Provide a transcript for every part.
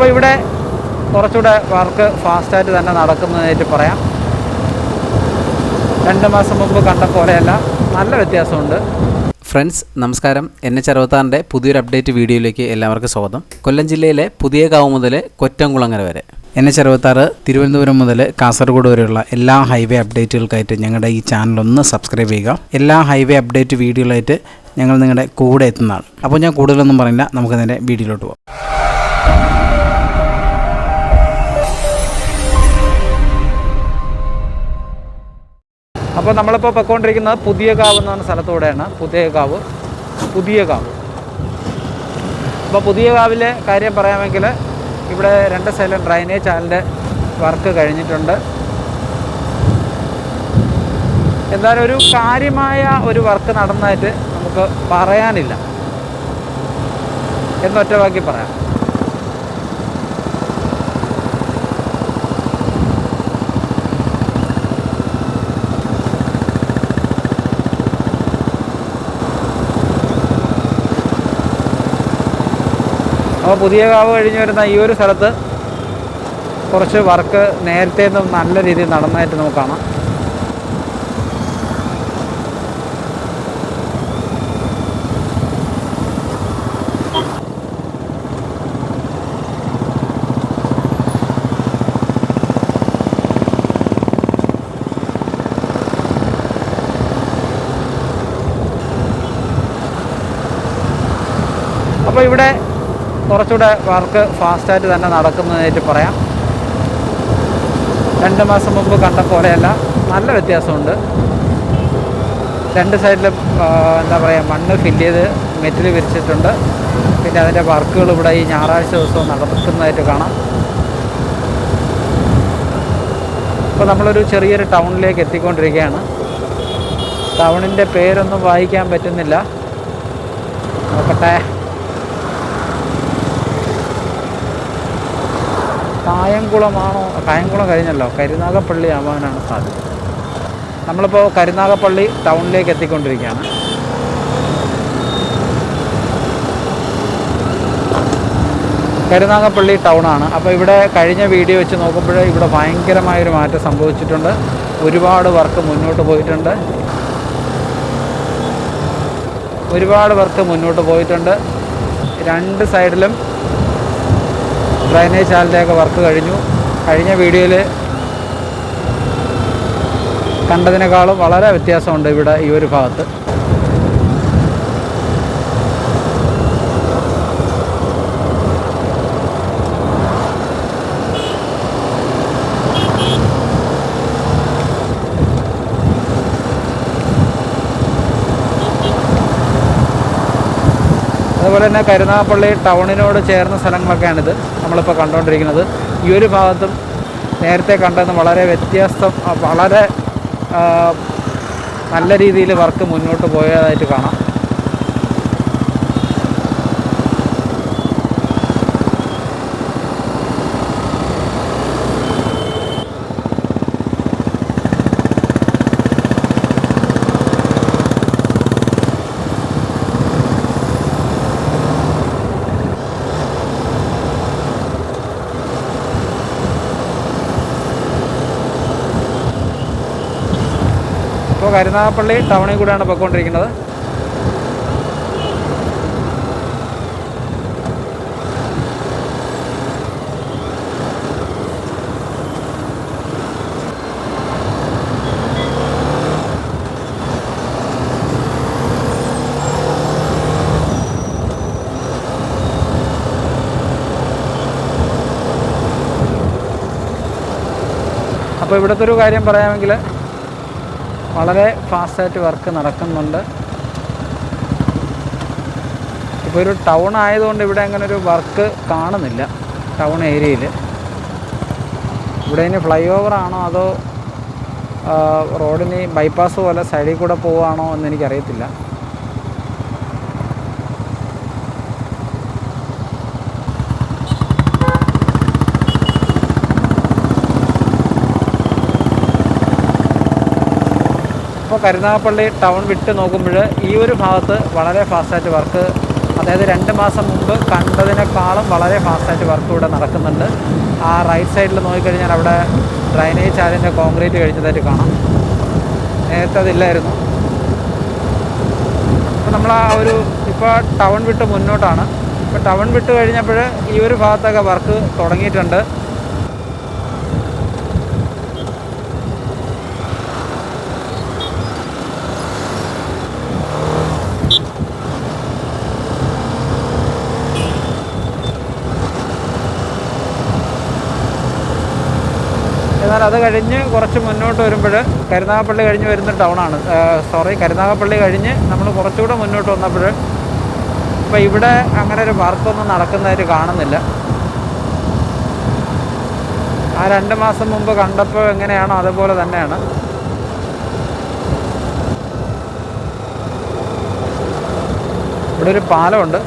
അപ്പോൾ ഇവിടെ കുറച്ചുകൂടെ വർക്ക് ഫാസ്റ്റായിട്ട് തന്നെ നടക്കുന്നതായിട്ട് പറയാം. രണ്ട് മാസം മുമ്പ് കണ്ട പോലെയല്ല നല്ല വ്യത്യാസമുണ്ട്. ഫ്രണ്ട്സ് നമസ്കാരം. എൻ എച്ച് അറുപത്താറിന്റെ പുതിയൊരു അപ്ഡേറ്റ് വീഡിയോയിലേക്ക് എല്ലാവർക്കും സ്വാഗതം. കൊല്ലം ജില്ലയിലെ പുതിയ കാവ് മുതൽ കൊറ്റംകുളങ്ങര വരെ. എൻ എച്ച് അറുപത്താറ് തിരുവനന്തപുരം മുതൽ കാസർഗോഡ് വരെയുള്ള എല്ലാ ഹൈവേ അപ്ഡേറ്റുകൾക്കായിട്ട് ഞങ്ങളുടെ ഈ ചാനൽ ഒന്ന് സബ്സ്ക്രൈബ് ചെയ്യുക. എല്ലാ ഹൈവേ അപ്ഡേറ്റ് വീഡിയോകളായിട്ട് ഞങ്ങൾ നിങ്ങളുടെ കൂടെ എത്തുന്നതാണ്. അപ്പോൾ ഞാൻ കൂടുതലൊന്നും പറയില്ല നമുക്ക് നേരെ വീഡിയോയിലോട്ട് പോകാം. അപ്പോൾ നമ്മളിപ്പോൾ പൊയ്ക്കൊണ്ടിരിക്കുന്നത് പുതിയ കാവ് എന്ന് പറഞ്ഞ സ്ഥലത്തൂടെയാണ്. പുതിയ കാവ് പുതിയ കാവ് അപ്പോൾ പുതിയ കാവിലെ കാര്യം പറയാമെങ്കിൽ ഇവിടെ രണ്ട് സൈലം ഡ്രൈനേജ് ചാനലിന്റെ വർക്ക് കഴിഞ്ഞിട്ടുണ്ട്. എന്തായാലും ഒരു കാര്യമായ ഒരു വർക്ക് നടന്നതായിട്ട് നമുക്ക് പറയാനില്ല. എന്നൊറ്റ വാക്കി പറയാം. അപ്പോൾ പുതിയ കാവ് കഴിഞ്ഞ് വരുന്ന ഈ ഒരു സ്ഥലത്ത് കുറച്ച് വർക്ക് നേരത്തെ നിന്നും നല്ല രീതിയിൽ നടന്നതായിട്ട് നമുക്ക് കാണാം. അപ്പോൾ ഇവിടെ കുറച്ചുകൂടെ വർക്ക് ഫാസ്റ്റായിട്ട് തന്നെ നടക്കുന്നതായിട്ട് പറയാം. രണ്ട് മാസം മുമ്പ് കണ്ട പോലെയല്ല നല്ല വ്യത്യാസമുണ്ട്. രണ്ട് സൈഡിലും ആ, എന്താ പറയുക മണ്ണ് ഫില്ല് ചെയ്ത് മെറ്റിൽ വിരിച്ചിട്ടുണ്ട്. പിന്നെ അതിന്റെ വർക്കുകൾ ഇവിടെ ഈ ഞായറാഴ്ച ദിവസവും നടക്കുന്നതായിട്ട് കാണാം. ഇപ്പോൾ നമ്മളൊരു ചെറിയൊരു ടൗണിലേക്ക് എത്തിക്കൊണ്ടിരിക്കുകയാണ്. ടൗണിന്റെ പേരൊന്നും വായിക്കാൻ പറ്റുന്നില്ല. നോക്കട്ടെ. കായംകുളമാണോ കായംകുളം കഴിഞ്ഞല്ലോ. കരുനാഗപ്പള്ളി ആവാനാണ് സാധ്യത. നമ്മളിപ്പോൾ കരുനാഗപ്പള്ളി ടൗണിലേക്ക് എത്തിക്കൊണ്ടിരിക്കുകയാണ്. കരുനാഗപ്പള്ളി ടൗണാണ്. അപ്പോൾ ഇവിടെ കഴിഞ്ഞ വീഡിയോ വെച്ച് നോക്കുമ്പോൾ ഇവിടെ ഭയങ്കരമായൊരു മാറ്റം സംഭവിച്ചിട്ടുണ്ട്. ഒരുപാട് വർക്ക് മുന്നോട്ട് പോയിട്ടുണ്ട്. ഒരുപാട് വർക്ക് മുന്നോട്ട് പോയിട്ടുണ്ട്. രണ്ട് സൈഡിലും ഡ്രൈനേജ് ചാലിന്റെയൊക്കെ വർക്ക് കഴിഞ്ഞു. കഴിഞ്ഞ വീഡിയോയിൽ കണ്ടതിനേക്കാളും വളരെ വ്യത്യാസമുണ്ട് ഇവിടെ ഈ ഒരു ഭാഗത്ത്. അതുപോലെ തന്നെ കരുനാഗപ്പള്ളി ടൗണിനോട് ചേർന്ന സ്ഥലങ്ങളൊക്കെയാണിത് നമ്മളിപ്പോൾ കണ്ടുകൊണ്ടിരിക്കുന്നത് ഈ ഒരു ഭാഗത്തും നേരത്തെ കണ്ടെന്ന് വളരെ വ്യത്യസ്തം വളരെ നല്ല രീതിയിൽ വർക്ക് മുന്നോട്ട് പോയതായിട്ട് കാണാം. ഇപ്പോൾ കരുനാഗപ്പള്ളി ടൗണിൽ കൂടെയാണ് പോയിക്കൊണ്ടിരിക്കുന്നത്. അപ്പോൾ ഇവിടുത്തെ ഒരു കാര്യം പറയാമെങ്കിൽ വളരെ ഫാസ്റ്റായിട്ട് വർക്ക് നടക്കുന്നുണ്ട്. ഇപ്പോൾ ഒരു ടൗൺ ആയതുകൊണ്ട് ഇവിടെ അങ്ങനെ ഒരു വർക്ക് കാണുന്നില്ല ടൗൺ ഏരിയയിൽ ഇവിടെ ഇനി ഫ്ലൈ ഓവർ ആണോ അതോ റോഡിന് ബൈപ്പാസ് പോലെ സൈഡിൽ കൂടെ പോവുകയാണോ എന്ന് എനിക്കറിയത്തില്ല. കരുനാഗപ്പള്ളി ടൗൺ വിട്ട് നോക്കുമ്പോൾ ഈ ഒരു ഭാഗത്ത് വളരെ ഫാസ്റ്റായിട്ട് വർക്ക് അതായത് രണ്ട് മാസം മുമ്പ് കണ്ടതിനേക്കാളും വളരെ ഫാസ്റ്റായിട്ട് വർക്ക് ഇവിടെ നടക്കുന്നുണ്ട്. ആ റൈറ്റ് സൈഡിൽ നോക്കിക്കഴിഞ്ഞാൽ അവിടെ ഡ്രൈനേജ് ചാലിന്റെ കോൺക്രീറ്റ് കഴിച്ചതായിട്ട് കാണാം. നേരത്തെ അതില്ലായിരുന്നു. അപ്പോൾ നമ്മൾ ആ ഒരു ഇപ്പോൾ ടൗൺ വിട്ട് മുന്നോട്ടാണ്. ഇപ്പോൾ ടൗൺ വിട്ട് കഴിഞ്ഞപ്പോൾ ഈ ഒരു ഭാഗത്തൊക്കെ വർക്ക് തുടങ്ങിയിട്ടുണ്ട്. എന്നാൽ അത് കഴിഞ്ഞ് കുറച്ച് മുന്നോട്ട് വരുമ്പോൾ കരുനാഗപ്പള്ളി കഴിഞ്ഞ് വരുന്ന ടൗണാണ്. സോറി കരുനാഗപ്പള്ളി കഴിഞ്ഞ് നമ്മൾ കുറച്ചുകൂടെ മുന്നോട്ട് വന്നപ്പോൾ ഇപ്പം ഇവിടെ അങ്ങനെ ഒരു വർക്കൊന്നും നടക്കുന്നതായിട്ട് കാണുന്നില്ല. ആ രണ്ട് മാസം മുമ്പ് കണ്ടപ്പോൾ എങ്ങനെയാണോ അതുപോലെ തന്നെയാണ്. ഇവിടെ ഒരു പാലമുണ്ട്.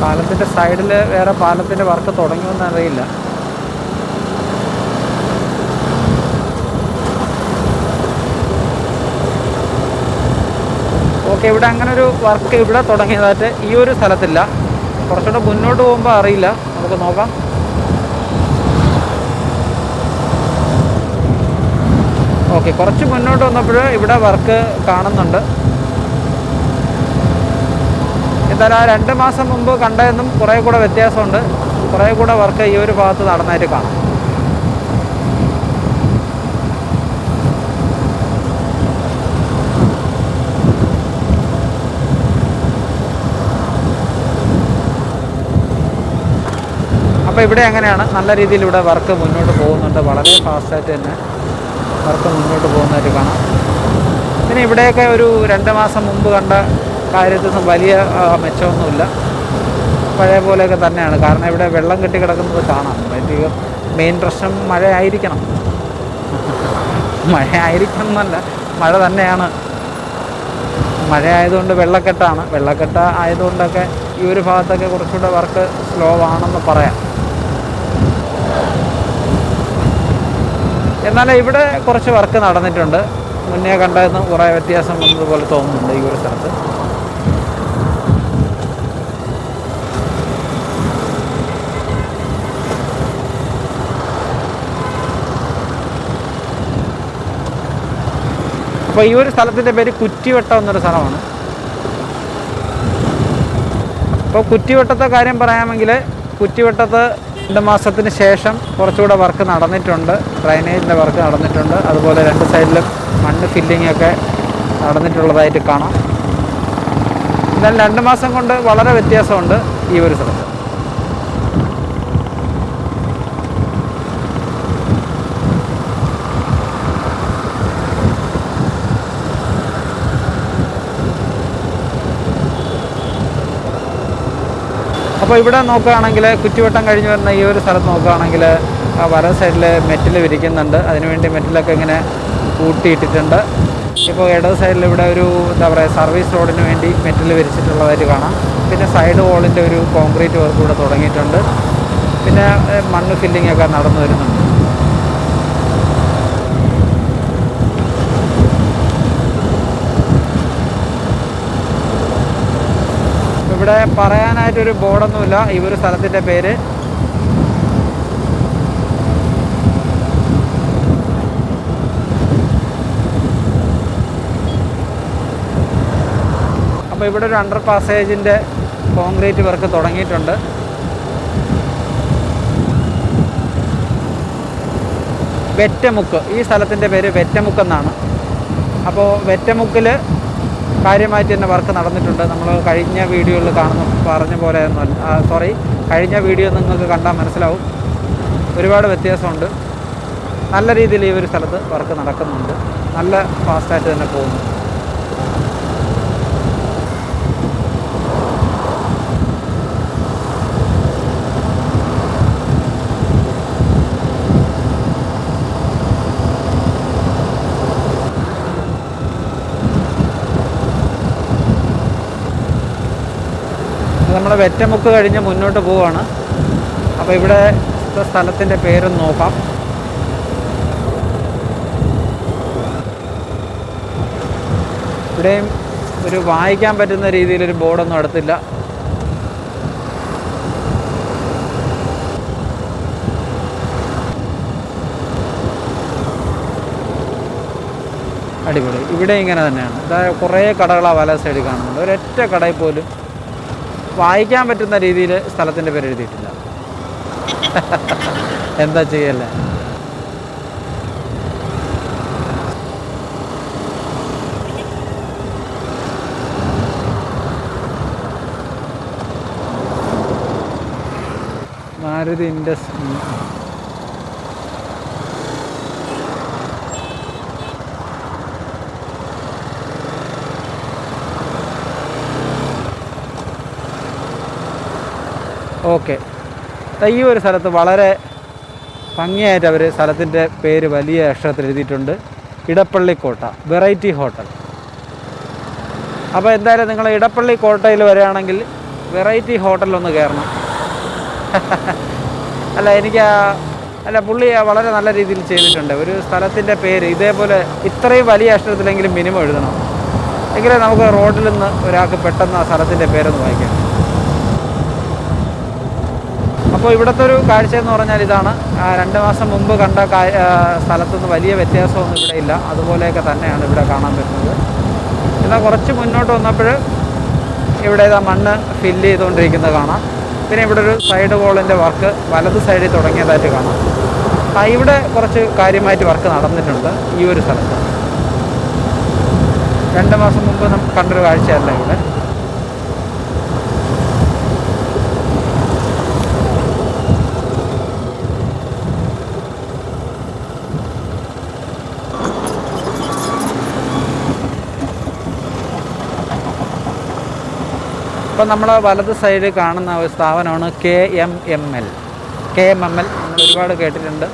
പാലത്തിന്റെ സൈഡിൽ വേറെ പാലത്തിന്റെ വർക്ക് തുടങ്ങുമെന്ന് ഓക്കെ ഇവിടെ അങ്ങനെ ഒരു വർക്ക് ഇവിടെ തുടങ്ങിയതായിട്ട് ഈ ഒരു സ്ഥലത്തില്ല. കുറച്ചുകൂടെ മുന്നോട്ട് പോകുമ്പോൾ അറിയില്ല. നമുക്ക് നോക്കാം. ഓക്കെ കുറച്ച് മുന്നോട്ട് വന്നപ്പോൾ ഇവിടെ വർക്ക് കാണുന്നുണ്ട്. എന്തായാലും ആ രണ്ട് മാസം മുമ്പ് കണ്ടതെന്നും കുറേ കൂടെ വ്യത്യാസമുണ്ട്. കുറേ കൂടെ വർക്ക് ഈ ഒരു ഭാഗത്ത് നടന്നായിട്ട് കാണാം. അപ്പോൾ ഇവിടെ അങ്ങനെയാണ് നല്ല രീതിയിൽ ഇവിടെ വർക്ക് മുന്നോട്ട് പോകുന്നുണ്ട്. വളരെ ഫാസ്റ്റായിട്ട് തന്നെ വർക്ക് മുന്നോട്ട് പോകുന്നതായിട്ട് കാണാം. പിന്നെ ഇവിടെയൊക്കെ ഒരു രണ്ട് മാസം മുമ്പ് കണ്ട കാര്യത്തിൽ വലിയ മെച്ചമൊന്നുമില്ല. പഴയ പോലെയൊക്കെ തന്നെയാണ്. കാരണം ഇവിടെ വെള്ളം കെട്ടി കിടക്കുന്നത് കാണാം. വലിയ മെയിൻ പ്രശ്നം മഴയായിരിക്കണം മഴയായിരിക്കണം എന്നല്ല മഴ തന്നെയാണ്. മഴ ആയതുകൊണ്ട് വെള്ളക്കെട്ടാണ്. വെള്ളക്കെട്ട് ആയതുകൊണ്ടൊക്കെ ഈ ഒരു ഭാഗത്തൊക്കെ കുറച്ചുകൂടെ വർക്ക് സ്ലോ ആണെന്ന് പറയാം. എന്നാൽ ഇവിടെ കുറച്ച് വർക്ക് നടന്നിട്ടുണ്ട്. മുന്നേ കണ്ടതെന്ന് കുറേ വ്യത്യാസം വന്നതുപോലെ തോന്നുന്നുണ്ട് ഈ ഒരു സ്ഥലത്ത്. അപ്പോൾ ഈ ഒരു സ്ഥലത്തിന്റെ പേര് കുറ്റിവട്ടം എന്നൊരു സ്ഥലമാണ്. അപ്പോൾ കുറ്റിവട്ടത്തെ കാര്യം പറയാമെങ്കിൽ കുറ്റിവട്ടത്ത് രണ്ട് മാസത്തിന് ശേഷം കുറച്ചുകൂടെ വർക്ക് നടന്നിട്ടുണ്ട്. ഡ്രൈനേജിന്റെ വർക്ക് നടന്നിട്ടുണ്ട്. അതുപോലെ രണ്ട് സൈഡിലും മണ്ണ് ഫില്ലിംഗ് ഒക്കെ നടന്നിട്ടുള്ളതായിട്ട് കാണാം. എന്നാൽ രണ്ട് മാസം കൊണ്ട് വളരെ വ്യത്യാസമുണ്ട് ഈ ഒരു സ്ഥലത്ത്. അപ്പോൾ ഇവിടെ നോക്കുകയാണെങ്കിൽ കുറ്റിവട്ടം കഴിഞ്ഞ് വരുന്ന ഈ ഒരു സ്ഥലത്ത് നോക്കുകയാണെങ്കിൽ ആ വര സൈഡിൽ മെറ്റൽ വിരിക്കുന്നുണ്ട്. അതിനുവേണ്ടി മെറ്റലൊക്കെ ഇങ്ങനെ കൂട്ടിയിട്ടിട്ടുണ്ട്. ഇപ്പോൾ ഇടത് സൈഡിൽ ഇവിടെ ഒരു എന്താ പറയുക സർവീസ് റോഡിന് വേണ്ടി മെറ്റൽ വിരിച്ചിട്ടുള്ളതായിട്ട് കാണാം. പിന്നെ സൈഡ് വോളിന്റെ ഒരു കോൺക്രീറ്റ് വർക്ക് ഇവിടെ തുടങ്ങിയിട്ടുണ്ട്. പിന്നെ മണ്ണ് ഫില്ലിംഗ് ഒക്കെ നടന്നു വരുന്നുണ്ട്. ഇവിടെ പറയാനായിട്ടൊരു ബോർഡൊന്നുമില്ല. ഈ ഒരു സ്ഥലത്തിന്റെ പേര്. അപ്പോൾ ഇവിടെ ഒരു അണ്ടർ പാസേജിന്റെ കോൺക്രീറ്റ് വർക്ക് തുടങ്ങിയിട്ടുണ്ട്. വെറ്റമുക്ക്. ഈ സ്ഥലത്തിന്റെ പേര് വെറ്റമുക്ക് എന്നാണ് അപ്പോൾ വെറ്റമുക്കിൽ കാര്യമായിട്ട് തന്നെ വർക്ക് നടന്നിട്ടുണ്ട്. നമ്മൾ കഴിഞ്ഞ വീഡിയോയിൽ കാണുന്ന പറഞ്ഞ പോലെ സോറി കഴിഞ്ഞ വീഡിയോ നിങ്ങൾക്ക് കണ്ടാൽ മനസ്സിലാവും. ഒരുപാട് വ്യത്യാസമുണ്ട്. നല്ല രീതിയിൽ ഈ ഒരു സ്ഥലത്ത് വർക്ക് നടക്കുന്നുണ്ട്. നല്ല ഫാസ്റ്റായിട്ട് തന്നെ പോകുന്നു. നമ്മൾ വെറ്റമുക്ക് കഴിഞ്ഞ് മുന്നോട്ട് പോവുകയാണ് അപ്പോൾ ഇവിടെ സ്ഥലത്തിന്റെ പേര് നോക്കാം. ഇവിടെയും ഒരു വായിക്കാൻ പറ്റുന്ന രീതിയിലൊരു ബോർഡൊന്നും അടുത്തില്ല. അടിപൊളി. ഇവിടെ ഇങ്ങനെ തന്നെയാണ്. അതായത് കുറേ കടകൾ ആ വല സൈഡിൽ കാണുന്നുണ്ട് ഒരൊറ്റ കടയിൽ പോലും വായിക്കാൻ പറ്റുന്ന രീതിയിൽ സ്ഥലത്തിന്റെ പേര് എഴുതിയിട്ടില്ല. എന്താ ചെയ്യല്ലേ? Maruti Indus okay. ഈ ഒരു സ്ഥലത്ത് വളരെ ഭംഗിയായിട്ട് അവർ സ്ഥലത്തിന്റെ പേര് വലിയ അക്ഷരത്തിൽ എഴുതിയിട്ടുണ്ട്. ഇടപ്പള്ളി കോട്ട വെറൈറ്റി ഹോട്ടൽ. അപ്പോൾ എന്തായാലും നിങ്ങൾ ഇടപ്പള്ളി കോട്ടയിൽ വരികയാണെങ്കിൽ വെറൈറ്റി ഹോട്ടലൊന്ന് കയറണം. അല്ല എനിക്ക് അല്ല പുള്ളി വളരെ നല്ല രീതിയിൽ ചെയ്തിട്ടുണ്ട്. ഒരു സ്ഥലത്തിന്റെ പേര് ഇതേപോലെ ഇത്രയും വലിയ അക്ഷരത്തിലെങ്കിലും മിനിമം എഴുതണം. എങ്കിലേ നമുക്ക് റോഡിൽ നിന്ന് ഒരാൾക്ക് പെട്ടെന്ന് ആ സ്ഥലത്തിന്റെ പേരൊന്ന് വായിക്കാം. അപ്പോൾ ഇവിടുത്തെ ഒരു കാഴ്ച എന്ന് പറഞ്ഞാൽ ഇതാണ്. രണ്ട് മാസം മുമ്പ് കണ്ട സ്ഥലത്തുനിന്ന് വലിയ വ്യത്യാസമൊന്നും ഇവിടെ ഇല്ല. അതുപോലെയൊക്കെ തന്നെയാണ് ഇവിടെ കാണാൻ പറ്റുന്നത്. എന്നാൽ കുറച്ച് മുന്നോട്ട് വന്നപ്പോൾ ഇവിടെ ഇതാ മണ്ണ് ഫില്ല് ചെയ്തുകൊണ്ടിരിക്കുന്നത് കാണാം. പിന്നെ ഇവിടെ ഒരു സൈഡ് വോളിന്റെ വർക്ക് വലത് സൈഡിൽ തുടങ്ങിയതായിട്ട് കാണാം. ആ ഇവിടെ കുറച്ച് കാര്യമായിട്ട് വർക്ക് നടന്നിട്ടുണ്ട് ഈ ഒരു സ്ഥലത്ത്. രണ്ട് മാസം മുമ്പ് നമുക്ക് കണ്ടൊരു കാഴ്ചയല്ല ഇവിടെ. ഇപ്പം നമ്മൾ വലത് സൈഡിൽ കാണുന്ന ഒരു സ്ഥാപനമാണ് K M M L. K M M L നമ്മൾ ഒരുപാട് കേട്ടിട്ടുണ്ട്.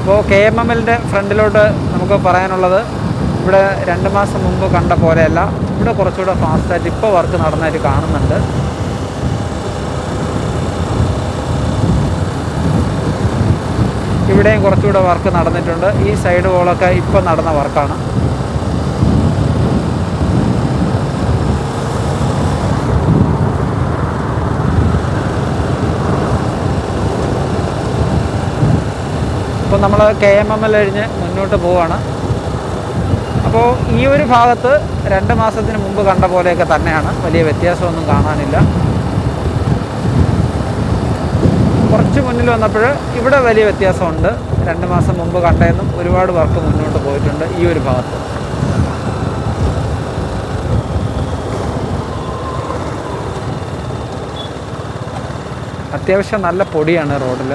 ഇപ്പോൾ കെ എം എം എല്ലിന്റെ ഫ്രണ്ടിലോട്ട് നമുക്ക് പറയാനുള്ളത് ഇവിടെ രണ്ട് മാസം മുമ്പ് കണ്ട പോലെയല്ല ഇവിടെ കുറച്ചുകൂടെ ഫാസ്റ്റായിട്ട് ഇപ്പോൾ വർക്ക് നടന്നായിട്ട് കാണുന്നുണ്ട്. ഇവിടെയും കുറച്ചുകൂടെ വർക്ക് നടന്നിട്ടുണ്ട്. ഈ സൈഡ് വോളൊക്കെ ഇപ്പം നടന്ന വർക്കാണ് ഇപ്പം നമ്മൾ കെ എം എം എൽ കഴിഞ്ഞ് മുന്നോട്ട് പോവാണ്. അപ്പോൾ ഈ ഒരു ഭാഗത്ത് രണ്ട് മാസത്തിന് മുമ്പ് കണ്ട പോലെയൊക്കെ തന്നെയാണ്. വലിയ വ്യത്യാസമൊന്നും കാണാനില്ല. കുറച്ച് മുന്നിൽ വന്നപ്പോൾ ഇവിടെ വലിയ വ്യത്യാസമുണ്ട്. രണ്ട് മാസം മുമ്പ് കണ്ടതെന്നും ഒരുപാട് വർക്ക് മുന്നോട്ട് പോയിട്ടുണ്ട് ഈ ഒരു ഭാഗത്ത്. അത്യാവശ്യം നല്ല പൊടിയാണ് റോഡിൽ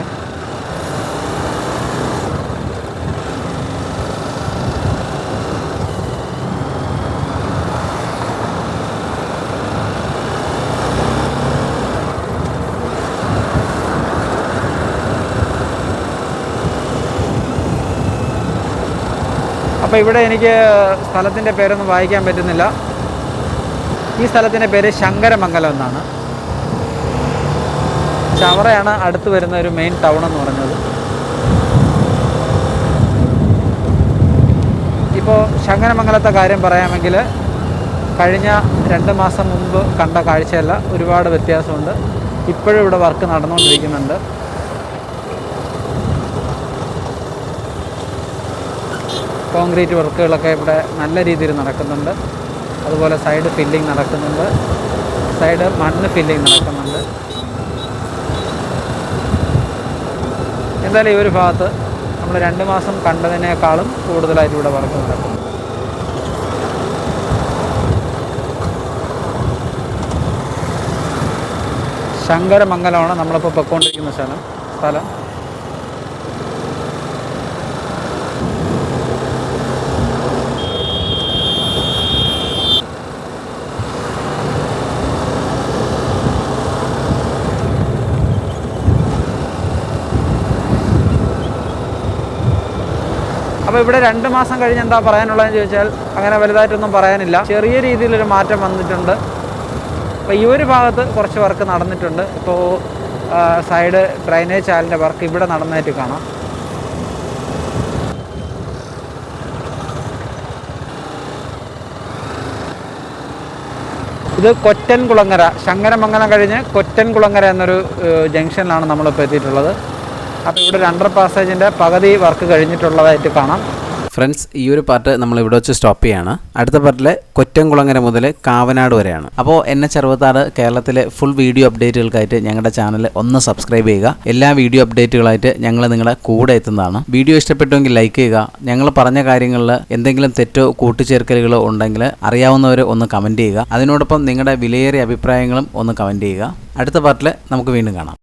അപ്പോൾ ഇവിടെ എനിക്ക് സ്ഥലത്തിന്റെ പേരൊന്നും വായിക്കാൻ പറ്റുന്നില്ല. ഈ സ്ഥലത്തിന്റെ പേര് ശങ്കരമംഗലം എന്നാണ്. ചവറയാണ് അടുത്ത് വരുന്ന ഒരു മെയിൻ ടൗൺ എന്ന് പറഞ്ഞത് ഇപ്പോൾ ശങ്കരമംഗലത്തെ കാര്യം പറയാമെങ്കിൽ കഴിഞ്ഞ രണ്ട് മാസം മുമ്പ് കണ്ട കാഴ്ചയല്ല ഒരുപാട് വ്യത്യാസമുണ്ട്. ഇപ്പോഴും ഇവിടെ വർക്ക് നടന്നുകൊണ്ടിരിക്കുന്നുണ്ട്. കോൺക്രീറ്റ് വർക്കുകളൊക്കെ ഇവിടെ നല്ല രീതിയിൽ നടക്കുന്നുണ്ട്. അതുപോലെ സൈഡ് ഫില്ലിംഗ് നടക്കുന്നുണ്ട്. സൈഡ് മണ്ണ് ഫില്ലിംഗ് നടക്കുന്നുണ്ട്. എന്തായാലും ഈ ഒരു ഭാഗത്ത് നമ്മൾ രണ്ട് മാസം കണ്ടതിനേക്കാളും കൂടുതലായിട്ട് ഇവിടെ വർക്ക് നടക്കും ശങ്കരമംഗലമാണ് നമ്മളിപ്പോൾ പൊയ്ക്കൊണ്ടിരിക്കുന്ന സ്ഥലം സ്ഥലം. അപ്പോൾ ഇവിടെ രണ്ട് മാസം കഴിഞ്ഞ് എന്താ പറയാനുള്ളതെന്ന് ചോദിച്ചാൽ അങ്ങനെ വലുതായിട്ടൊന്നും പറയാനില്ല. ചെറിയ രീതിയിലൊരു മാറ്റം വന്നിട്ടുണ്ട്. അപ്പോൾ ഈ ഒരു ഭാഗത്ത് കുറച്ച് വർക്ക് നടന്നിട്ടുണ്ട്. ഇപ്പോൾ സൈഡ് ഡ്രൈനേജ് ചാലിന്റെ വർക്ക് ഇവിടെ നടന്നായിട്ട് കാണാം. ഇത് കൊറ്റൻകുളങ്ങര ശങ്കരമംഗലം കഴിഞ്ഞ് കൊറ്റൻകുളങ്ങര എന്നൊരു ജംഗ്ഷനിലാണ് നമ്മളിപ്പോൾ എത്തിയിട്ടുള്ളത്. അപ്പോൾ ഇവിടെ ഒരു അണ്ടർ പാസേജിന്റെ പകുതി വർക്ക് കഴിഞ്ഞിട്ടുള്ളതായിട്ട് കാണാം. ഫ്രണ്ട്സ് ഈ ഒരു പാർട്ട് നമ്മൾ ഇവിടെ വെച്ച് സ്റ്റോപ്പ് ചെയ്യാണ്. അടുത്ത പാർട്ടിലെ കൊറ്റംകുളങ്ങര മുതൽ കാവനാട് വരെയാണ്. അപ്പോൾ എൻ എച്ച് അറുപത്താറ് കേരളത്തിലെ ഫുൾ വീഡിയോ അപ്ഡേറ്റുകൾക്കായിട്ട് ഞങ്ങളുടെ ചാനൽ ഒന്ന് സബ്സ്ക്രൈബ് ചെയ്യുക. എല്ലാ വീഡിയോ അപ്ഡേറ്റുകളായിട്ട് ഞങ്ങൾ നിങ്ങളുടെ കൂടെ എത്തുന്നതാണ്. വീഡിയോ ഇഷ്ടപ്പെട്ടുവെങ്കിൽ ലൈക്ക് ചെയ്യുക. ഞങ്ങൾ പറഞ്ഞ കാര്യങ്ങളിൽ എന്തെങ്കിലും തെറ്റോ കൂട്ടിച്ചേർക്കലുകളോ ഉണ്ടെങ്കിൽ അറിയാവുന്നവർ ഒന്ന് കമന്റ് ചെയ്യുക. അതിനോടൊപ്പം നിങ്ങളുടെ വിലയേറിയ അഭിപ്രായങ്ങളും ഒന്ന് കമന്റ് ചെയ്യുക. അടുത്ത പാർട്ടിൽ നമുക്ക് വീണ്ടും കാണാം.